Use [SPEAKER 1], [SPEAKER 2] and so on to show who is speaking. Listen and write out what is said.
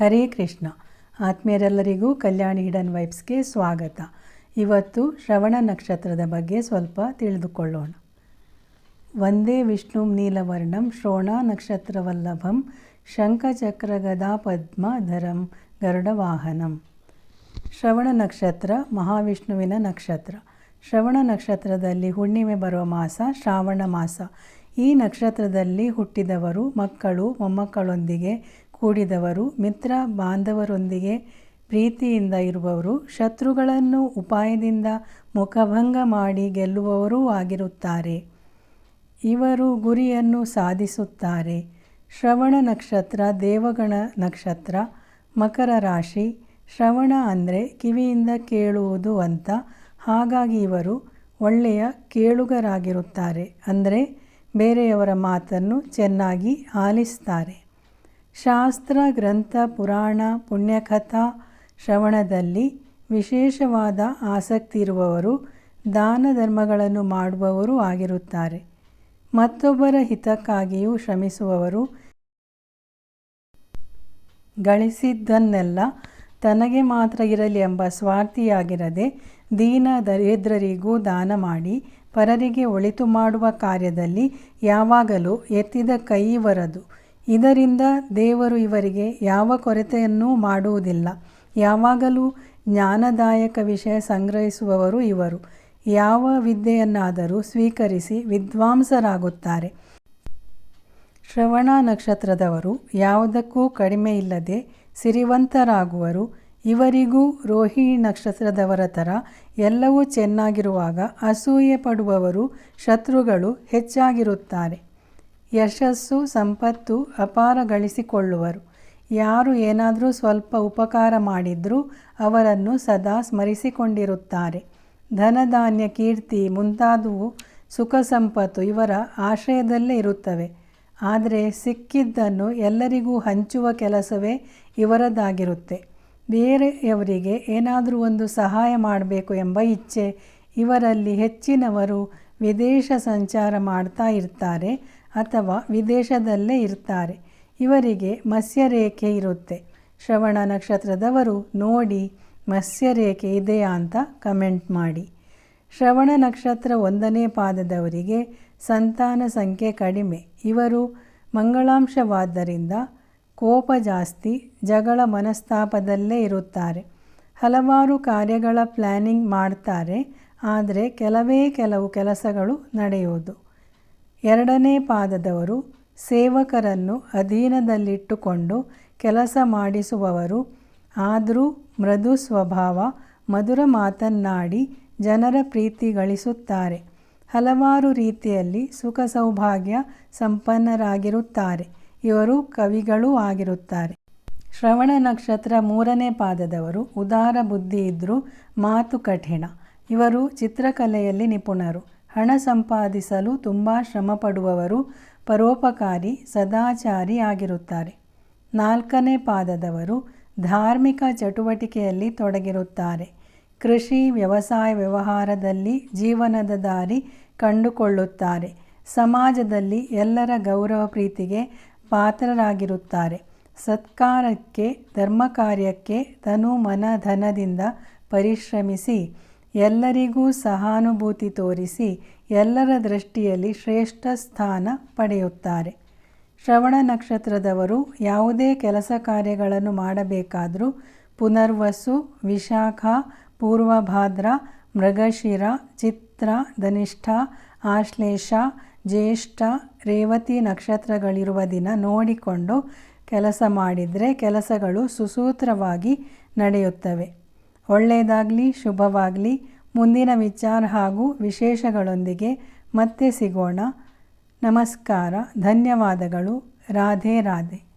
[SPEAKER 1] ಹರೇ ಕೃಷ್ಣ. ಆತ್ಮೀಯರೆಲ್ಲರಿಗೂ ಕಲ್ಯಾಣಿ hidden ವೈಬ್ಸ್ಗೆ ಸ್ವಾಗತ. ಇವತ್ತು ಶ್ರವಣ ನಕ್ಷತ್ರದ ಬಗ್ಗೆ ಸ್ವಲ್ಪ ತಿಳಿದುಕೊಳ್ಳೋಣ. ವಂದೇ ವಿಷ್ಣು ನೀಲವರ್ಣಂ ಶ್ರೋಣ ನಕ್ಷತ್ರವಲ್ಲಭಂ ಶಂಖಚಕ್ರಗದಾ ಪದ್ಮಧರಂ ಗರುಡವಾಹನಂ. ಶ್ರವಣ ನಕ್ಷತ್ರ ಮಹಾವಿಷ್ಣುವಿನ ನಕ್ಷತ್ರ. ಶ್ರವಣ ನಕ್ಷತ್ರದಲ್ಲಿ ಹುಣ್ಣಿಮೆ ಬರುವ ಮಾಸ ಶ್ರಾವಣ ಮಾಸ. ಈ ನಕ್ಷತ್ರದಲ್ಲಿ ಹುಟ್ಟಿದವರು ಮಕ್ಕಳು ಮೊಮ್ಮಕ್ಕಳೊಂದಿಗೆ ಕೂಡಿದವರು, ಮಿತ್ರ ಬಾಂಧವರೊಂದಿಗೆ ಪ್ರೀತಿಯಿಂದ ಇರುವವರು, ಶತ್ರುಗಳನ್ನು ಉಪಾಯದಿಂದ ಮುಖಭಂಗ ಮಾಡಿ ಗೆಲ್ಲುವವರೂ ಆಗಿರುತ್ತಾರೆ. ಇವರು ಗುರಿಯನ್ನು ಸಾಧಿಸುತ್ತಾರೆ. ಶ್ರವಣ ನಕ್ಷತ್ರ, ದೇವಗಣ ನಕ್ಷತ್ರ, ಮಕರ ರಾಶಿ, ಶ್ರವಣ ಅಂದರೆ ಕಿವಿಯಿಂದ ಕೇಳುವುದು ಅಂತ. ಹಾಗಾಗಿ ಇವರು ಒಳ್ಳೆಯ ಕೇಳುಗರಾಗಿರುತ್ತಾರೆ. ಅಂದರೆ ಬೇರೆಯವರ ಮಾತನ್ನು ಚೆನ್ನಾಗಿ ಆಲಿಸ್ತಾರೆ. ಶಾಸ್ತ್ರ, ಗ್ರಂಥ, ಪುರಾಣ, ಪುಣ್ಯಕಥಾ ಶ್ರವಣದಲ್ಲಿ ವಿಶೇಷವಾದ ಆಸಕ್ತಿ ಇರುವವರು ದಾನ ಧರ್ಮಗಳನ್ನು ಮಾಡುವವರು ಆಗಿರುತ್ತಾರೆ. ಮತ್ತೊಬ್ಬರ ಹಿತಕ್ಕಾಗಿಯೂ ಶ್ರಮಿಸುವವರು ಗಳಿಸಿದ್ದನ್ನೆಲ್ಲ ತನಗೆ ಮಾತ್ರ ಇರಲಿ ಎಂಬ ಸ್ವಾರ್ಥಿಯಾಗಿರದೆ ದೀನ ದರಿದ್ರರಿಗೂ ದಾನ ಮಾಡಿ ಪರರಿಗೆ ಒಳಿತು ಮಾಡುವ ಕಾರ್ಯದಲ್ಲಿ ಯಾವಾಗಲೂ ಎತ್ತಿದ ಕೈ ಇವರದು. ಇದರಿಂದ ದೇವರು ಇವರಿಗೆ ಯಾವ ಕೊರತೆಯನ್ನೂ ಮಾಡುವುದಿಲ್ಲ. ಯಾವಾಗಲೂ ಜ್ಞಾನದಾಯಕ ವಿಷಯ ಸಂಗ್ರಹಿಸುವವರು ಇವರು. ಯಾವ ವಿದ್ಯೆಯನ್ನಾದರೂ ಸ್ವೀಕರಿಸಿ ವಿದ್ವಾಂಸರಾಗುತ್ತಾರೆ. ಶ್ರವಣ ನಕ್ಷತ್ರದವರು ಯಾವುದಕ್ಕೂ ಕಡಿಮೆ ಇಲ್ಲದೆ ಸಿರಿವಂತರಾಗುವರು. ಇವರಿಗೂ ರೋಹಿಣಿ ನಕ್ಷತ್ರದವರ ಥರ ಎಲ್ಲವೂ ಚೆನ್ನಾಗಿರುವಾಗ ಅಸೂಯೆ ಪಡುವವರು ಶತ್ರುಗಳು ಹೆಚ್ಚಾಗಿರುತ್ತಾರೆ. ಯಶಸ್ಸು, ಸಂಪತ್ತು ಅಪಾರ ಗಳಿಸಿಕೊಳ್ಳುವರು ಯಾರು ಏನಾದರೂ ಸ್ವಲ್ಪ ಉಪಕಾರ ಮಾಡಿದರೂ ಅವರನ್ನು ಸದಾ ಸ್ಮರಿಸಿಕೊಂಡಿರುತ್ತಾರೆ. ಧನಧಾನ್ಯ, ಕೀರ್ತಿ ಮುಂತಾದವು ಸುಖ, ಸಂಪತ್ತು ಇವರ ಆಶ್ರಯದಲ್ಲೇ ಇರುತ್ತವೆ. ಆದರೆ ಸಿಕ್ಕಿದ್ದನ್ನು ಎಲ್ಲರಿಗೂ ಹಂಚುವ ಕೆಲಸವೇ ಇವರದಾಗಿರುತ್ತೆ. ಬೇರೆಯವರಿಗೆ ಏನಾದರೂ ಒಂದು ಸಹಾಯ ಮಾಡಬೇಕು ಎಂಬ ಇಚ್ಛೆ ಇವರಲ್ಲಿ ಹೆಚ್ಚಿನವರು ವಿದೇಶ ಸಂಚಾರ ಮಾಡ್ತಾ ಇರ್ತಾರೆ. ಅಥವಾ ವಿದೇಶದಲ್ಲೇ ಇರ್ತಾರೆ. ಇವರಿಗೆ ಮತ್ಸ್ಯರೇಖೆ ಇರುತ್ತೆ. ಶ್ರವಣ ನಕ್ಷತ್ರದವರು ನೋಡಿ ಮತ್ಸ್ಯರೇಖೆ ಇದೆಯಾ ಅಂತ ಕಮೆಂಟ್ ಮಾಡಿ. ಶ್ರವಣ ನಕ್ಷತ್ರ ಒಂದನೇ ಪಾದದವರಿಗೆ ಸಂತಾನ ಸಂಖ್ಯೆ ಕಡಿಮೆ. ಇವರು ಮಂಗಳಾಂಶವಾದ್ದರಿಂದ ಕೋಪ ಜಾಸ್ತಿ, ಜಗಳ ಮನಸ್ತಾಪದಲ್ಲೇ ಇರುತ್ತಾರೆ. ಹಲವಾರು ಕಾರ್ಯಗಳ ಪ್ಲ್ಯಾನಿಂಗ್ ಮಾಡ್ತಾರೆ, ಆದರೆ ಕೆಲವೇ ಕೆಲವು ಕೆಲಸಗಳು ನಡೆಯುವುದು ಎರಡನೇ ಪಾದದವರು ಸೇವಕರನ್ನು ಅಧೀನದಲ್ಲಿಟ್ಟುಕೊಂಡು ಕೆಲಸ ಮಾಡಿಸುವವರು. ಆದರೂ ಮೃದು ಸ್ವಭಾವ, ಮಧುರ ಮಾತನ್ನಾಡಿ ಜನರ ಪ್ರೀತಿ ಗಳಿಸುತ್ತಾರೆ. ಹಲವಾರು ರೀತಿಯಲ್ಲಿ ಸುಖ ಸೌಭಾಗ್ಯ ಸಂಪನ್ನರಾಗಿರುತ್ತಾರೆ. ಇವರು ಕವಿಗಳೂ ಆಗಿರುತ್ತಾರೆ. ಶ್ರವಣ ನಕ್ಷತ್ರ ಮೂರನೇ ಪಾದದವರು ಉದಾರ ಬುದ್ಧಿ ಇದ್ದರೂ ಮಾತು ಕಠಿಣ. ಇವರು ಚಿತ್ರಕಲೆಯಲ್ಲಿ ನಿಪುಣರು. ಹಣ ಸಂಪಾದಿಸಲು ತುಂಬ ಶ್ರಮಪಡುವವರು ಪರೋಪಕಾರಿ ಸದಾಚಾರಿ ಆಗಿರುತ್ತಾರೆ. ನಾಲ್ಕನೇ ಪಾದದವರು ಧಾರ್ಮಿಕ ಚಟುವಟಿಕೆಯಲ್ಲಿ ತೊಡಗಿರುತ್ತಾರೆ. ಕೃಷಿ, ವ್ಯವಸಾಯ ವ್ಯವಹಾರದಲ್ಲಿ ಜೀವನದ ದಾರಿ ಕಂಡುಕೊಳ್ಳುತ್ತಾರೆ. ಸಮಾಜದಲ್ಲಿ ಎಲ್ಲರ ಗೌರವ ಪ್ರೀತಿಗೆ ಪಾತ್ರರಾಗಿರುತ್ತಾರೆ. ಸತ್ಕಾರಕ್ಕೆ ಧರ್ಮ ಕಾರ್ಯಕ್ಕೆ ತನು ಮನ ಧನದಿಂದ ಪರಿಶ್ರಮಿಸಿ ಎಲ್ಲರಿಗೂ ಸಹಾನುಭೂತಿ ತೋರಿಸಿ ಎಲ್ಲರ ದೃಷ್ಟಿಯಲ್ಲಿ ಶ್ರೇಷ್ಠ ಸ್ಥಾನ ಪಡೆಯುತ್ತಾರೆ. ಶ್ರವಣ ನಕ್ಷತ್ರದವರು ಯಾವುದೇ ಕೆಲಸ ಕಾರ್ಯಗಳನ್ನು ಮಾಡಬೇಕಾದರೂ ಪುನರ್ವಸು, ವಿಶಾಖ, ಪೂರ್ವಭಾದ್ರ, ಮೃಗಶಿರ, ಚಿತ್ರ, ಧನಿಷ್ಠ, ಆಶ್ಲೇಷ, ಜ್ಯೇಷ್ಠ, ರೇವತಿ ನಕ್ಷತ್ರಗಳಿರುವ ದಿನ ನೋಡಿಕೊಂಡು ಕೆಲಸ ಮಾಡಿದರೆ ಕೆಲಸಗಳು ಸುಸೂತ್ರವಾಗಿ ನಡೆಯುತ್ತವೆ. ಒಳ್ಳೆಯದಾಗಲಿ, ಶುಭವಾಗಲಿ ಮುಂದಿನ ವಿಚಾರ ಹಾಗೂ ವಿಶೇಷಗಳೊಂದಿಗೆ ಮತ್ತೆ ಸಿಗೋಣ. ನಮಸ್ಕಾರ ಧನ್ಯವಾದಗಳು. ರಾಧೆ ರಾಧೆ.